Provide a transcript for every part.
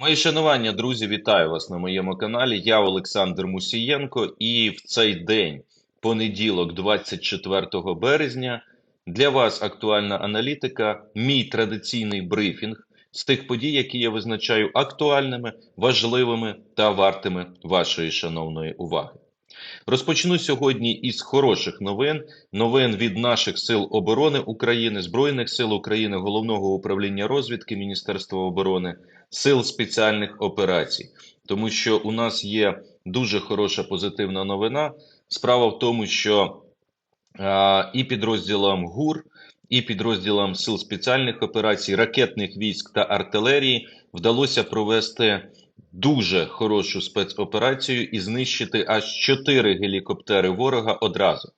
Мої шанування, друзі, вітаю вас на моєму каналі. Я Олександр Мусієнко, і в цей день, понеділок, 24 березня, для вас актуальна аналітика, мій традиційний брифінг з тих подій, які я визначаю актуальними, важливими та вартими вашої шановної уваги. Розпочну сьогодні із хороших новин. Новин від наших сил оборони України, Збройних сил України, головного управління розвідки Міністерства оборони, сил спеціальних операцій, тому що у нас є дуже хороша позитивна новина. Справа в тому, що а, і підрозділам ГУР, і підрозділам сил спеціальних операцій, ракетних військ та артилерії вдалося провести дуже хорошу спецоперацію і знищити аж чотири гелікоптери ворога одразу.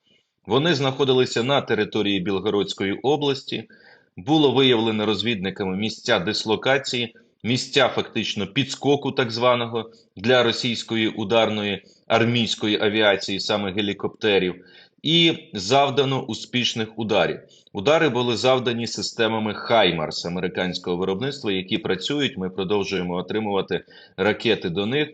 Вони знаходилися на території Білгородської області. Було виявлено розвідниками місця дислокації, місця фактично підскоку, так званого для російської ударної армійської авіації, саме гелікоптерів, і завдано успішних ударів. Удари були завдані системами Хаймарс американського виробництва, які працюють. Ми продовжуємо отримувати ракети до них.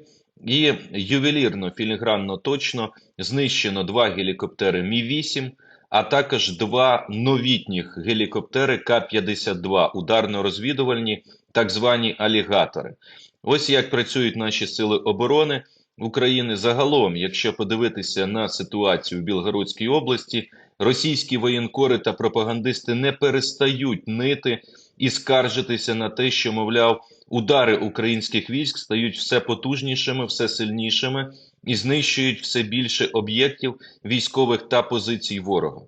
І ювелірно, філігранно точно знищено два гелікоптери Мі 8 а також два новітніх гелікоптери К-52, ударно-розвідувальні, так звані алігатори. Ось як працюють наші сили оборони України загалом, якщо подивитися на ситуацію в Білгородській області, російські воєнкори та пропагандисти не перестають нити і скаржитися на те, що, мовляв, удари українських військ стають все потужнішими, все сильнішими і знищують все більше об'єктів військових та позицій ворога.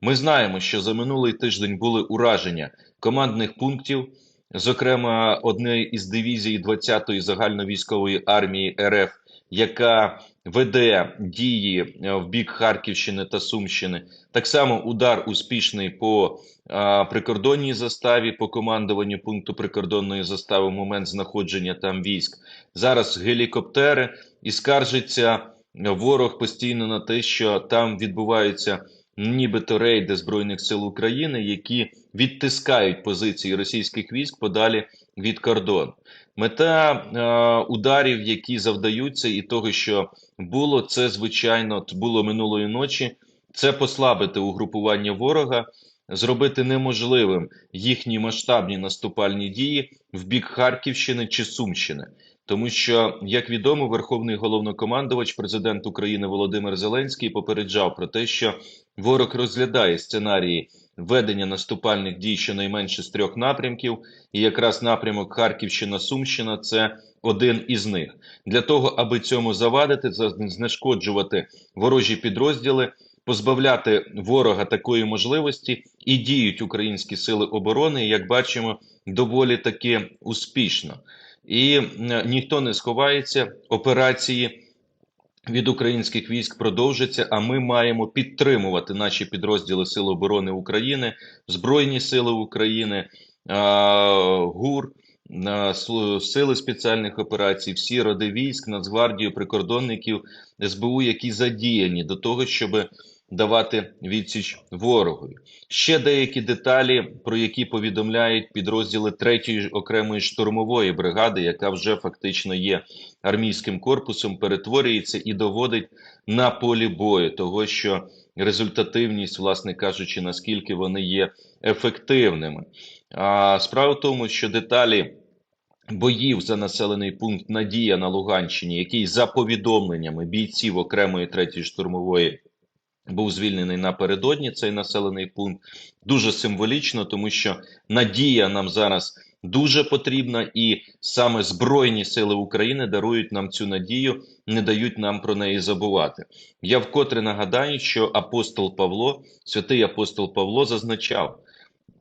Ми знаємо, що за минулий тиждень були ураження командних пунктів, зокрема, однієї із дивізій 20-ї загальновійськової армії РФ, яка веде дії е, в бік Харківщини та Сумщини. Так само удар успішний по а, прикордонній заставі, по командуванню пункту прикордонної застави в момент знаходження там військ. Зараз гелікоптери і скаржиться ворог постійно на те, що там відбуваються нібито рейди Збройних сил України, які відтискають позиції російських військ подалі від кордону. Мета е, ударів, які завдаються, і того, що було, це звичайно було минулої ночі. Це послабити угрупування ворога, зробити неможливим їхні масштабні наступальні дії в бік Харківщини чи Сумщини. Тому що, як відомо, Верховний головнокомандувач, президент України Володимир Зеленський попереджав про те, що ворог розглядає сценарії ведення наступальних дій щонайменше з трьох напрямків, і якраз напрямок Харківщина-Сумщина це один із них. Для того, аби цьому завадити, знешкоджувати ворожі підрозділи, позбавляти ворога такої можливості, і діють українські сили оборони, як бачимо, доволі таки успішно. І ніхто не сховається операції від українських військ продовжиться. А ми маємо підтримувати наші підрозділи Сил оборони України, Збройні Сили України, ГУР. Сили спеціальних операцій, всі роди військ, Нацгвардію, прикордонників СБУ, які задіяні до того, щоб давати відсіч ворогові. Ще деякі деталі, про які повідомляють підрозділи 3-ї окремої штурмової бригади, яка вже фактично є армійським корпусом, перетворюється і доводить на полі бою, того що результативність, власне кажучи, наскільки вони є ефективними. А справа в тому, що деталі. Боїв за населений пункт Надія на Луганщині, який за повідомленнями бійців окремої третьої штурмової був звільнений напередодні цей населений пункт. Дуже символічно, тому що надія нам зараз дуже потрібна, і саме Збройні сили України дарують нам цю надію, не дають нам про неї забувати. Я вкотре нагадаю, що апостол Павло, святий апостол Павло, зазначав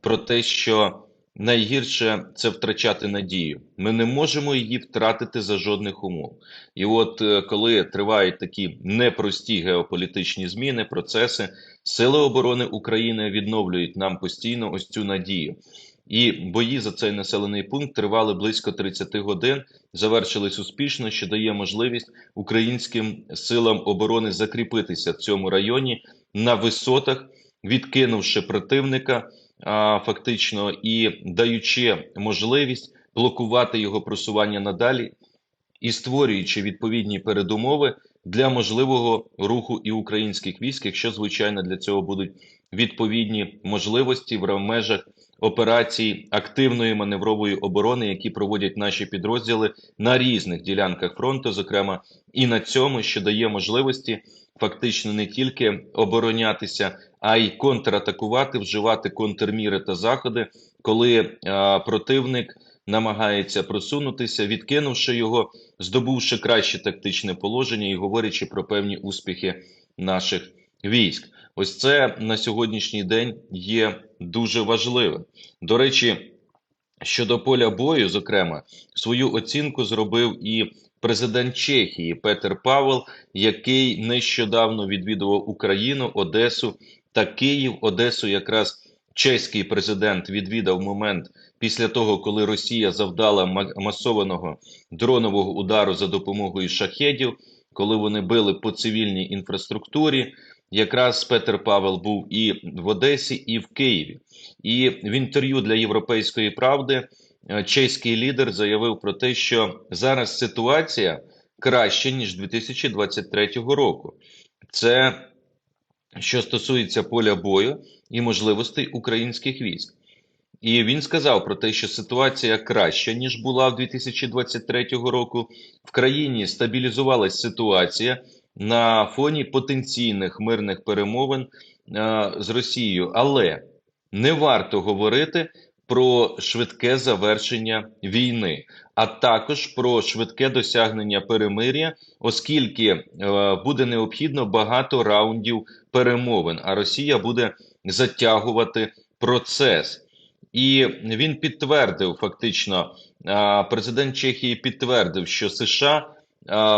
про те, що Найгірше це втрачати надію. Ми не можемо її втратити за жодних умов. І от е, коли тривають такі непрості геополітичні зміни, процеси, сили оборони України відновлюють нам постійно ось цю надію. І бої за цей населений пункт тривали близько 30 годин, завершились успішно, що дає можливість українським силам оборони закріпитися в цьому районі на висотах, відкинувши противника фактично і даючи можливість блокувати його просування надалі і створюючи відповідні передумови для можливого руху і українських військ, якщо звичайно для цього будуть відповідні можливості в межах операцій активної маневрової оборони, які проводять наші підрозділи на різних ділянках фронту, зокрема і на цьому, що дає можливості фактично не тільки оборонятися, а й контратакувати, вживати контрміри та заходи, коли а, противник намагається просунутися, відкинувши його, здобувши краще тактичне положення і говорячи про певні успіхи наших військ. Ось це на сьогоднішній день є дуже важливим. До речі, щодо поля бою, зокрема, свою оцінку зробив і президент Чехії Петер Павел, який нещодавно відвідував Україну, Одесу та Київ. Одесу якраз чеський президент відвідав момент після того, коли Росія завдала масованого дронового удару за допомогою шахедів, коли вони били по цивільній інфраструктурі. Якраз Петер Павел був і в Одесі, і в Києві. І в інтерв'ю для Європейської правди е, чеський лідер заявив про те, що зараз ситуація краща ніж 2023 року. Це що стосується поля бою і можливостей українських військ. І він сказав про те, що ситуація краща ніж була в 2023 року. В країні стабілізувалась ситуація на фоні потенційних мирних перемовин з Росією, але не варто говорити про швидке завершення війни, а також про швидке досягнення перемир'я, оскільки буде необхідно багато раундів перемовин, а Росія буде затягувати процес. І він підтвердив фактично, президент Чехії підтвердив, що США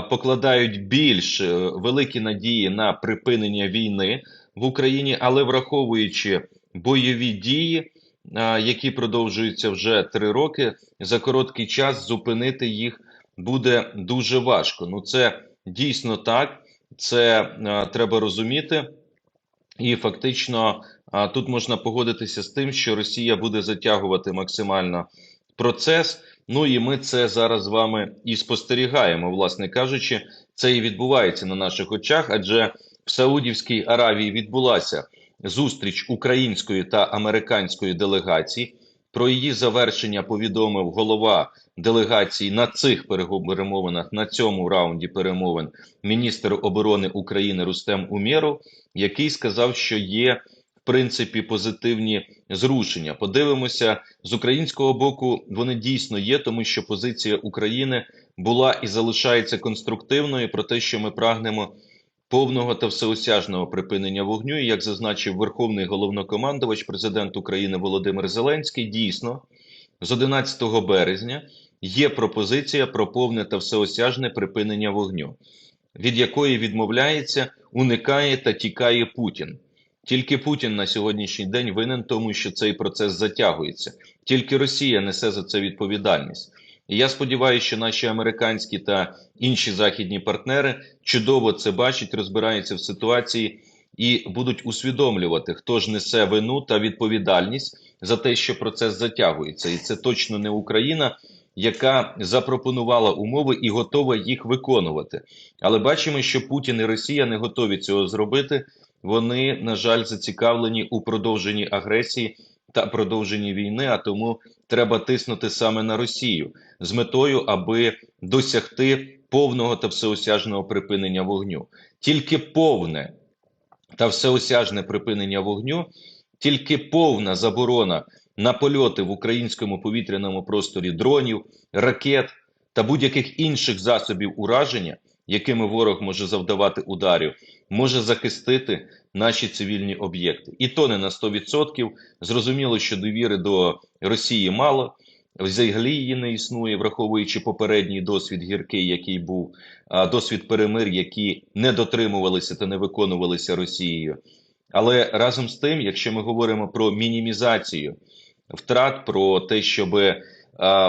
покладають більш е, великі надії на припинення війни в Україні, але враховуючи бойові дії, які продовжуються вже три роки, за короткий час зупинити їх буде дуже важко. Ну це дійсно так, це треба розуміти, і фактично тут можна погодитися з тим, що Росія буде затягувати максимально процес. Ну і ми це зараз з вами і спостерігаємо, власне кажучи, це і відбувається на наших очах, адже в Саудівській Аравії відбулася зустріч української та американської делегацій. Про її завершення повідомив голова делегації на цих перемовинах на цьому раунді перемовин міністр оборони України Рустем Умєров, який сказав, що є в принципі позитивні зрушення. Подивимося з українського боку. Вони дійсно є, тому що позиція України була і залишається конструктивною про те, що ми прагнемо. Повного та всеосяжного припинення вогню, і як зазначив Верховний головнокомандувач, президент України Володимир Зеленський, дійсно з 11 березня є пропозиція про повне та всеосяжне припинення вогню, від якої відмовляється, уникає та тікає Путін. Тільки Путін на сьогоднішній день винен тому, що цей процес затягується. Тільки Росія несе за це відповідальність. І я сподіваюся, що наші американські та інші західні партнери чудово це бачать, розбираються в ситуації і будуть усвідомлювати, хто ж несе вину та відповідальність за те, що процес затягується, і це точно не Україна. Яка запропонувала умови і готова їх виконувати, але бачимо, що Путін і Росія не готові цього зробити, вони, на жаль, зацікавлені у продовженні агресії та продовженні війни. А тому треба тиснути саме на Росію з метою, аби досягти повного та всеосяжного припинення вогню. Тільки повне та всеосяжне припинення вогню, тільки повна заборона на польоти в українському повітряному просторі дронів, ракет та будь-яких інших засобів ураження якими ворог може завдавати ударів, може захистити наші цивільні об'єкти. І то не на 100%. Зрозуміло, що довіри до Росії мало. Взагалі її не існує, враховуючи попередній досвід гіркий, який був, досвід перемир, які не дотримувалися та не виконувалися Росією. Але разом з тим, якщо ми говоримо про мінімізацію втрат, про те, щоби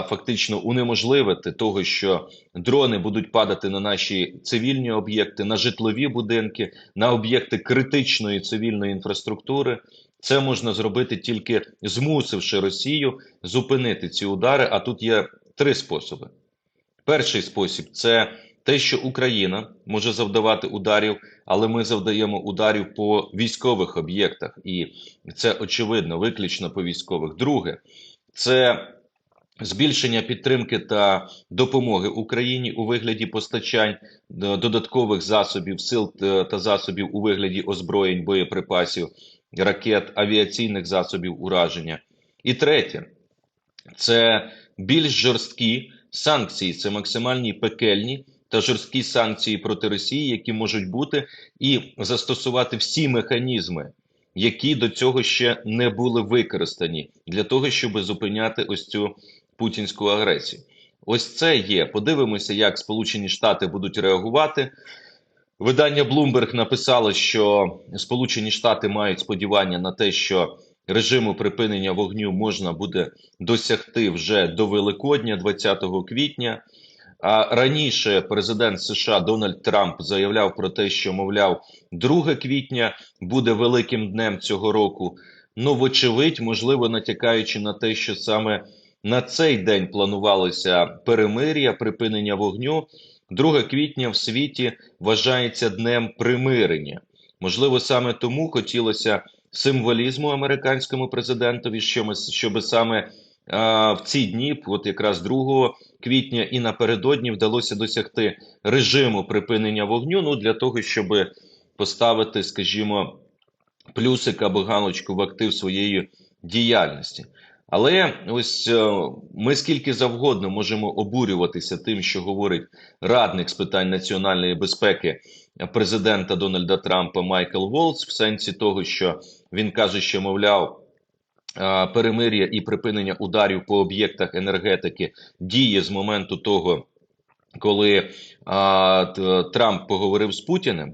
фактично унеможливити того, що дрони будуть падати на наші цивільні об'єкти, на житлові будинки, на об'єкти критичної цивільної інфраструктури. Це можна зробити тільки змусивши Росію зупинити ці удари. А тут є три способи. Перший спосіб це те, що Україна може завдавати ударів, але ми завдаємо ударів по військових об'єктах, і це очевидно, виключно по військових. Друге, це збільшення підтримки та допомоги Україні у вигляді постачань додаткових засобів, сил та засобів у вигляді озброєнь, боєприпасів, ракет, авіаційних засобів ураження. І третє, це більш жорсткі санкції, це максимальні пекельні та жорсткі санкції проти Росії, які можуть бути, і застосувати всі механізми, які до цього ще не були використані для того, щоб зупиняти ось цю путінську агресію. Ось це є. Подивимося, як Сполучені Штати будуть реагувати. Видання Bloomberg написало, що Сполучені Штати мають сподівання на те, що режиму припинення вогню можна буде досягти вже до Великодня, 20 квітня. А раніше президент США Дональд Трамп заявляв про те, що мовляв, 2 квітня буде великим днем цього року. Ну, вочевидь, можливо, натякаючи на те, що саме на цей день планувалося перемир'я, припинення вогню. 2 квітня в світі вважається днем примирення. Можливо, саме тому хотілося символізму американському президентові, щоб саме а, в ці дні, от якраз 2 квітня і напередодні, вдалося досягти режиму припинення вогню. Ну для того, щоб поставити, скажімо, плюсик або галочку в актив своєї діяльності. Але ось е, ми скільки завгодно можемо обурюватися тим, що говорить радник з питань національної безпеки президента Дональда Трампа Майкл Волц, в сенсі того, що він каже, що мовляв. Е, перемир'я і припинення ударів по об'єктах енергетики діє з моменту того, коли Трамп поговорив з Путіним.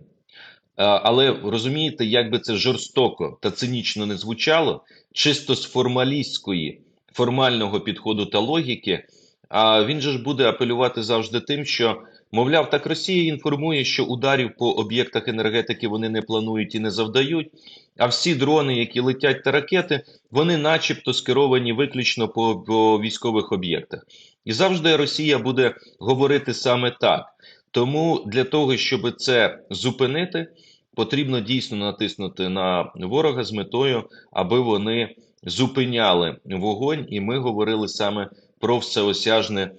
Але розумієте, як би це жорстоко та цинічно не звучало, чисто з формалістської формального підходу та логіки, а він же ж буде апелювати завжди тим, що мовляв, так Росія інформує, що ударів по об'єктах енергетики вони не планують і не завдають. А всі дрони, які летять та ракети, вони, начебто, скеровані виключно по, по військових об'єктах. І завжди Росія буде говорити саме так. Тому для того, щоб це зупинити, потрібно дійсно натиснути на ворога з метою, аби вони зупиняли вогонь, і ми говорили саме про всеосяжне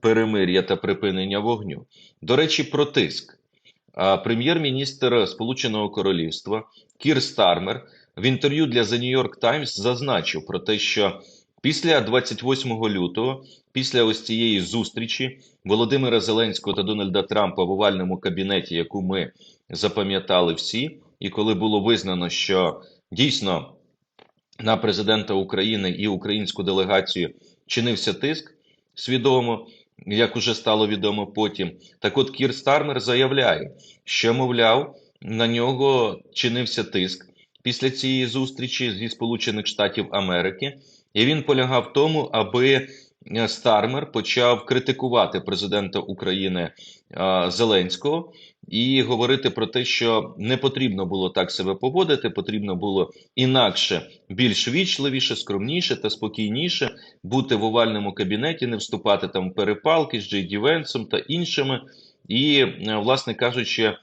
перемир'я та припинення вогню. До речі, про тиск. Прем'єр-міністр Сполученого Королівства Кір Стармер в інтерв'ю для The New York Times зазначив про те, що після 28 лютого, після ось цієї зустрічі Володимира Зеленського та Дональда Трампа в овальному кабінеті, яку ми запам'ятали всі, і коли було визнано, що дійсно на президента України і українську делегацію чинився тиск свідомо, як уже стало відомо потім. Так от Кір Стармер заявляє, що, мовляв, на нього чинився тиск після цієї зустрічі зі Сполучених Штатів Америки, і він полягав в тому, аби Стармер почав критикувати президента України Зеленського і говорити про те, що не потрібно було так себе поводити, потрібно було інакше, більш вічливіше, скромніше та спокійніше бути в овальному кабінеті, не вступати там в перепалки з Джей Венсом та іншими, і, е, власне кажучи,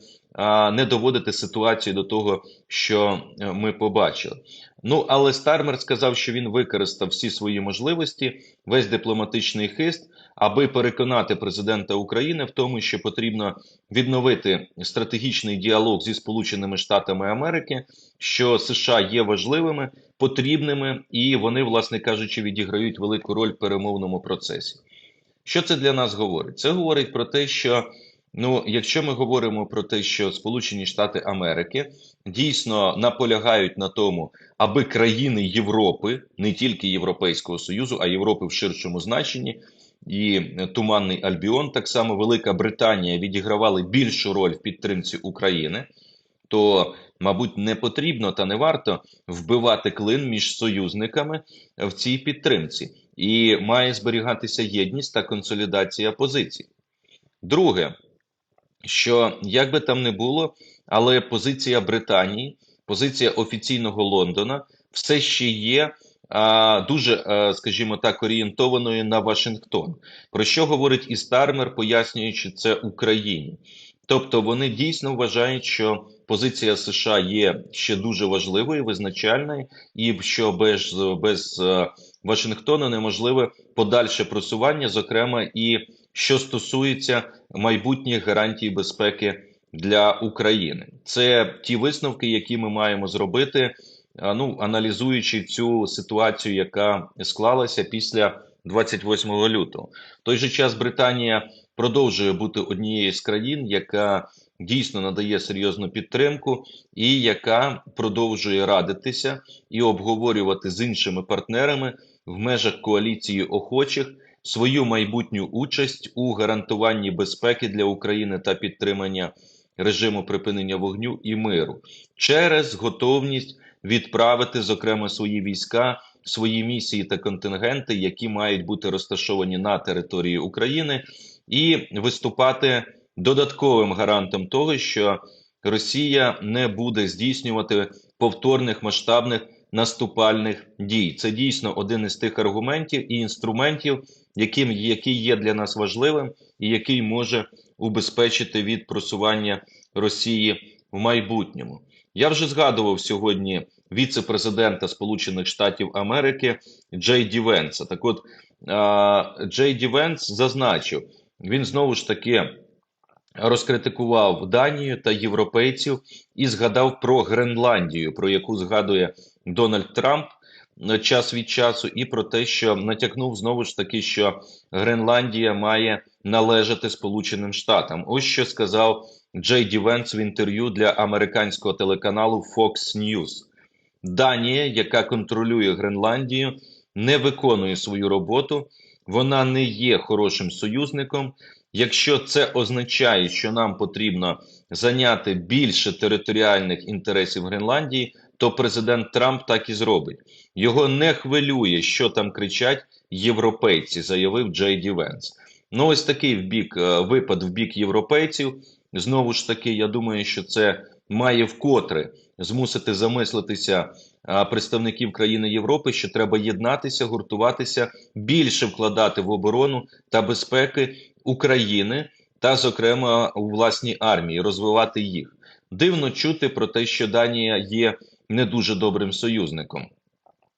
не доводити ситуацію до того, що е, ми побачили. Ну але Стармер сказав, що він використав всі свої можливості, весь дипломатичний хист, аби переконати президента України в тому, що потрібно відновити стратегічний діалог зі Сполученими Штатами Америки, що США є важливими, потрібними, і вони, власне кажучи, відіграють велику роль в перемовному процесі. Що це для нас говорить? Це говорить про те, що Ну, якщо ми говоримо про те, що Сполучені Штати Америки дійсно наполягають на тому, аби країни Європи, не тільки Європейського Союзу, а Європи в ширшому значенні, і Туманний Альбіон, так само Велика Британія відігравали більшу роль в підтримці України, то, мабуть, не потрібно та не варто вбивати клин між союзниками в цій підтримці, і має зберігатися єдність та консолідація позицій. Друге що як би там не було, але позиція Британії, позиція офіційного Лондона все ще є дуже, а, скажімо так, орієнтованою на Вашингтон. Про що говорить і Стармер, пояснюючи це Україні? Тобто вони дійсно вважають, що позиція США є ще дуже важливою, визначальною, і що без, без е, Вашингтона неможливе подальше просування, зокрема і що стосується майбутніх гарантій безпеки для України. Це ті висновки, які ми маємо зробити, ну аналізуючи цю ситуацію, яка склалася після 28 лютого. В той же час Британія продовжує бути однією з країн, яка дійсно надає серйозну підтримку, і яка продовжує радитися і обговорювати з іншими партнерами в межах коаліції охочих свою майбутню участь у гарантуванні безпеки для України та підтримання режиму припинення вогню і миру через готовність відправити зокрема свої війська. Свої місії та контингенти, які мають бути розташовані на території України, і виступати додатковим гарантом того, що Росія не буде здійснювати повторних масштабних наступальних дій. Це дійсно один із тих аргументів і інструментів, яким який є для нас важливим, і який може убезпечити від просування Росії в майбутньому. Я вже згадував сьогодні віце-президента Сполучених Штатів Америки Джей Ді Венса. Так, от Джей Ді Венс зазначив, він знову ж таки розкритикував Данію та європейців і згадав про Гренландію, про яку згадує Дональд Трамп час від часу, і про те, що натякнув знову ж таки, що Гренландія має належати Сполученим Штатам. Ось що сказав Джей Ді Венс в інтерв'ю для американського телеканалу Fox News. Данія, яка контролює Гренландію, не виконує свою роботу, вона не є хорошим союзником. Якщо це означає, що нам потрібно зайняти більше територіальних інтересів Гренландії, то президент Трамп так і зробить. Його не хвилює, що там кричать європейці, заявив Джей Ді Венс. Ну, ось такий в бік е, випад в бік європейців. Знову ж таки, я думаю, що це має вкотре змусити замислитися представників країни Європи, що треба єднатися, гуртуватися, більше вкладати в оборону та безпеки України та, зокрема, у власній армії, розвивати їх. Дивно чути про те, що Данія є не дуже добрим союзником.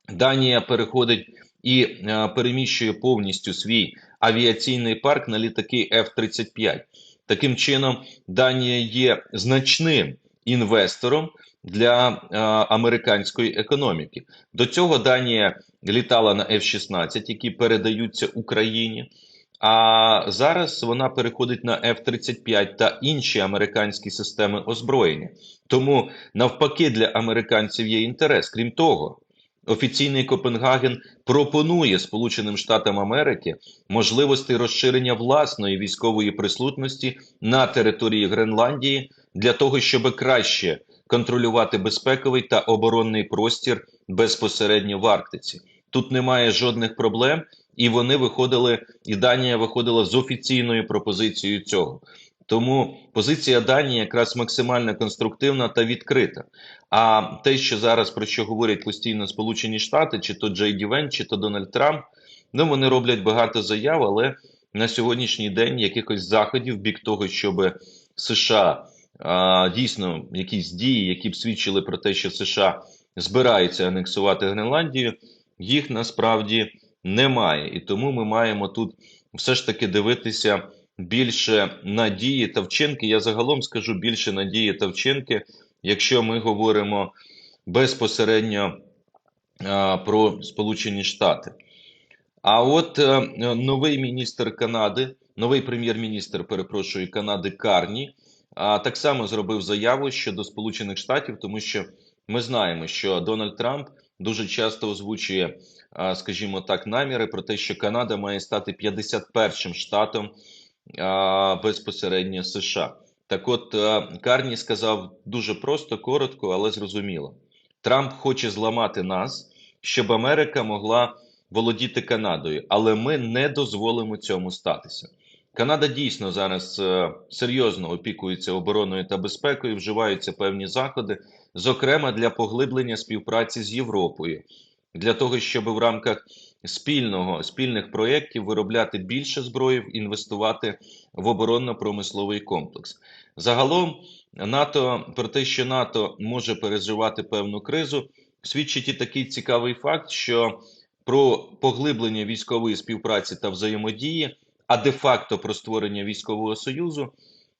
Данія переходить і е, переміщує повністю свій авіаційний парк на літаки F-35. Таким чином, Данія є значним інвестором для е, американської економіки. До цього Данія літала на F-16, які передаються Україні. А зараз вона переходить на F-35 та інші американські системи озброєння. Тому навпаки для американців є інтерес. Крім того, офіційний Копенгаген пропонує Сполученим Штатам Америки можливості розширення власної військової присутності на території Гренландії для того, щоб краще контролювати безпековий та оборонний простір безпосередньо в Арктиці. Тут немає жодних проблем, і вони виходили, і Данія виходила з офіційною пропозицією цього. Тому позиція Данії якраз максимально конструктивна та відкрита. А те, що зараз про що говорять постійно Сполучені Штати, чи то Джей Ді Вен, чи то Дональд Трамп, ну вони роблять багато заяв, але на сьогоднішній день якихось заходів в бік того, щоб США а, дійсно якісь дії, які б свідчили про те, що США збираються анексувати Гренландію, їх насправді немає. І тому ми маємо тут все ж таки дивитися більше надії та вчинки. Я загалом скажу більше надії та вчинки, якщо ми говоримо безпосередньо про Сполучені Штати. А от е, новий міністр Канади, новий прем'єр-міністр, перепрошую, Канади Карні, так само зробив заяву щодо Сполучених Штатів, тому що ми знаємо, що Дональд Трамп дуже часто озвучує, скажімо так, наміри про те, що Канада має стати 51-м штатом безпосередньо США. Так, от Карні сказав дуже просто, коротко, але зрозуміло. Трамп хоче зламати нас, щоб Америка могла володіти Канадою, але ми не дозволимо цьому статися. Канада дійсно зараз е, серйозно опікується обороною та безпекою, вживаються певні заходи, зокрема для поглиблення співпраці з Європою, для того, щоб в рамках спільного спільних проєктів виробляти більше зброї, інвестувати в оборонно-промисловий комплекс. Загалом, НАТО про те, що НАТО може переживати певну кризу, свідчить і такий цікавий факт, що про поглиблення військової співпраці та взаємодії, а де-факто про створення військового союзу,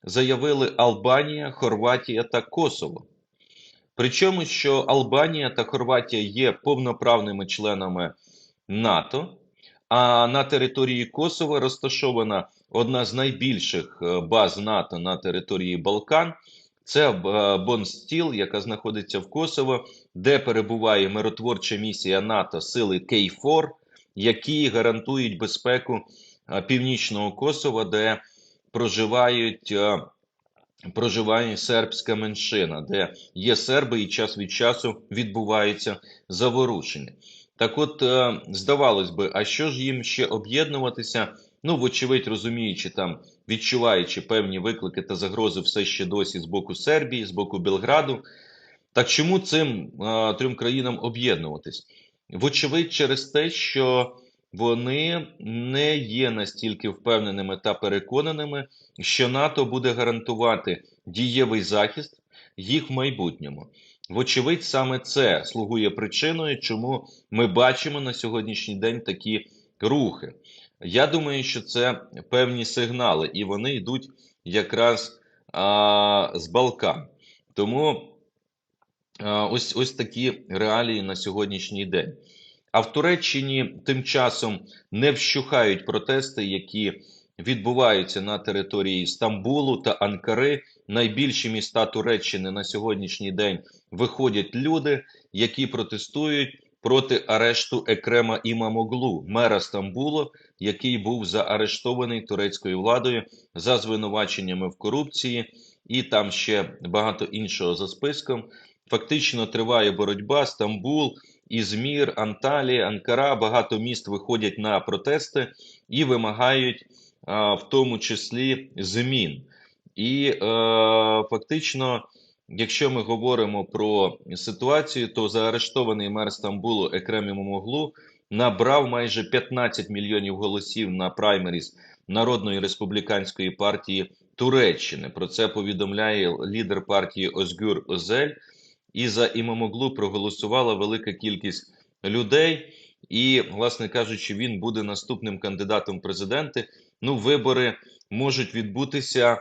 заявили Албанія, Хорватія та Косово. Причому, що Албанія та Хорватія є повноправними членами НАТО, а на території Косово розташована одна з найбільших е, баз НАТО на території Балкан. Це е, Бонстіл, яка знаходиться в Косово, де перебуває миротворча місія НАТО сили Кейфор, які гарантують безпеку е, північного Косова, де проживають. Проживає сербська меншина, де є серби, і час від часу відбуваються заворушення. Так, от здавалось би, а що ж їм ще об'єднуватися? Ну, вочевидь, розуміючи там, відчуваючи певні виклики та загрози все ще досі з боку Сербії, з боку Белграду. Так чому цим а, трьом країнам об'єднуватись? Вочевидь, через те, що вони не є настільки впевненими та переконаними, що НАТО буде гарантувати дієвий захист їх в майбутньому. Вочевидь, саме це слугує причиною, чому ми бачимо на сьогоднішній день такі рухи. Я думаю, що це певні сигнали, і вони йдуть якраз а, з Балкан. Тому а, ось ось такі реалії на сьогоднішній день. А в Туреччині тим часом не вщухають протести, які відбуваються на території Стамбулу та Анкари. Найбільші міста Туреччини на сьогоднішній день виходять люди, які протестують проти арешту Екрема Імамоглу, мера Стамбулу, який був заарештований турецькою владою за звинуваченнями в корупції, і там ще багато іншого за списком. Фактично триває боротьба Стамбул, Ізмір, Анталія, Анкара. Багато міст виходять на протести і вимагають, в тому числі, змін. І е, фактично Якщо ми говоримо про ситуацію, то заарештований мер Стамбулу Екрем Імамоглу набрав майже 15 мільйонів голосів на праймеріз Народної республіканської партії Туреччини. Про це повідомляє лідер партії Озгюр Озель. І за Імамоглу проголосувала велика кількість людей. І, власне кажучи, він буде наступним кандидатом президенти. Ну, вибори можуть відбутися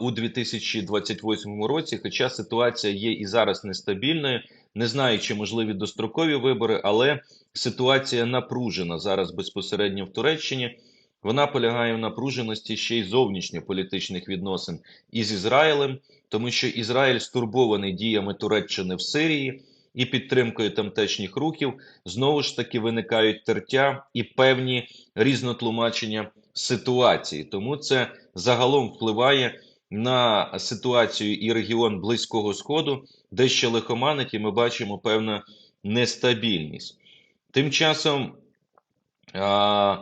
у 2028 році. Хоча ситуація є і зараз нестабільною, не знаю, чи можливі дострокові вибори, але ситуація напружена зараз безпосередньо в Туреччині. Вона полягає в напруженості ще й зовнішньополітичних відносин із Ізраїлем, тому що Ізраїль стурбований діями Туреччини в Сирії і підтримкою тамтешніх рухів знову ж таки виникають тертя і певні різнотлумачення ситуації. Тому це загалом впливає на ситуацію і регіон Близького Сходу, де ще лихоманить, і ми бачимо певну нестабільність. Тим часом а,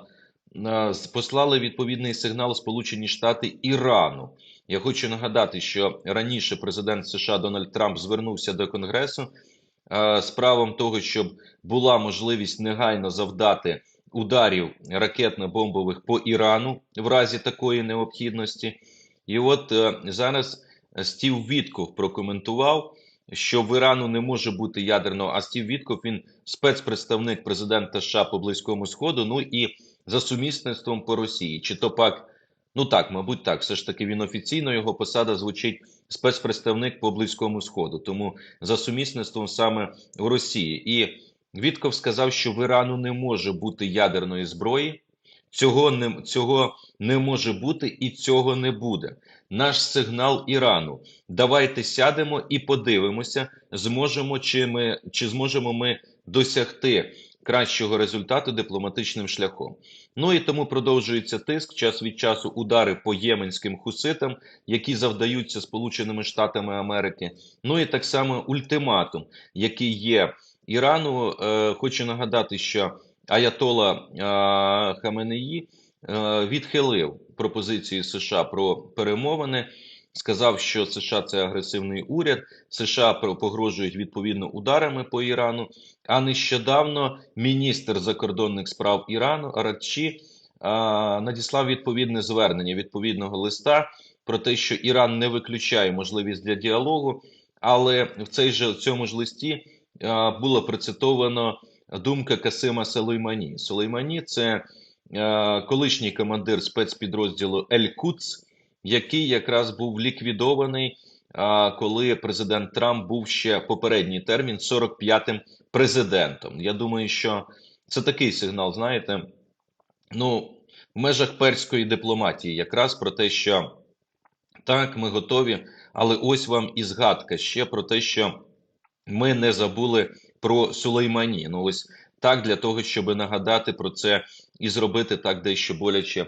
а, послали відповідний сигнал Сполучені Штати Ірану. Я хочу нагадати, що раніше президент США Дональд Трамп звернувся до Конгресу а, з правом того, щоб була можливість негайно завдати ударів ракетно-бомбових по Ірану в разі такої необхідності. І от е, зараз Стів Вітков прокоментував, що в Ірану не може бути ядерного, а Стів Вітков він спецпредставник президента США по Близькому Сходу, ну і за сумісництвом по Росії. Чи то пак, ну так, мабуть, так, все ж таки він офіційно його посада звучить спецпредставник по Близькому Сходу, тому за сумісництвом саме в Росії. І Вітков сказав, що в Ірану не може бути ядерної зброї, цього не цього не може бути і цього не буде. Наш сигнал Ірану. Давайте сядемо і подивимося, зможемо чи ми чи зможемо ми досягти кращого результату дипломатичним шляхом. Ну і тому продовжується тиск час від часу удари по єменським хуситам, які завдаються Сполученими Штатами Америки. Ну і так само ультиматум, який є Ірану. Е, хочу нагадати, що Аятола е, Хаменеї е, відхилив пропозиції США про перемовини. Сказав, що США це агресивний уряд, США погрожують відповідно ударами по Ірану. А нещодавно міністр закордонних справ Ірану Аракчі надіслав відповідне звернення відповідного листа про те, що Іран не виключає можливість для діалогу, але в цей же в цьому ж листі було процитовано думка Касима Сулеймані. Сулеймані це колишній командир спецпідрозділу Ель-Куц, який якраз був ліквідований, коли президент Трамп був ще попередній термін 45-м президентом. Я думаю, що це такий сигнал, знаєте, ну, в межах перської дипломатії, якраз про те, що так, ми готові, але ось вам і згадка ще про те, що ми не забули про Сулеймані. Ну ось так для того, щоб нагадати про це і зробити так дещо боляче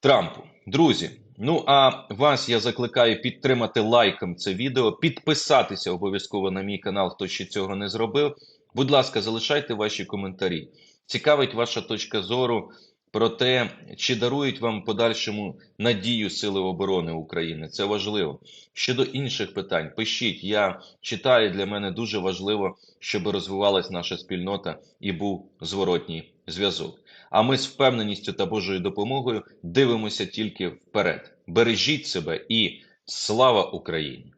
Трампу. Друзі, ну а вас я закликаю підтримати лайком це відео, підписатися обов'язково на мій канал, хто ще цього не зробив. Будь ласка, залишайте ваші коментарі. Цікавить ваша точка зору про те, чи дарують вам подальшому надію Сили оборони України. Це важливо. Щодо інших питань, пишіть. Я читаю для мене дуже важливо, щоб розвивалась наша спільнота і був зворотній зв'язок. А ми з впевненістю та Божою допомогою дивимося тільки вперед. Бережіть себе і слава Україні!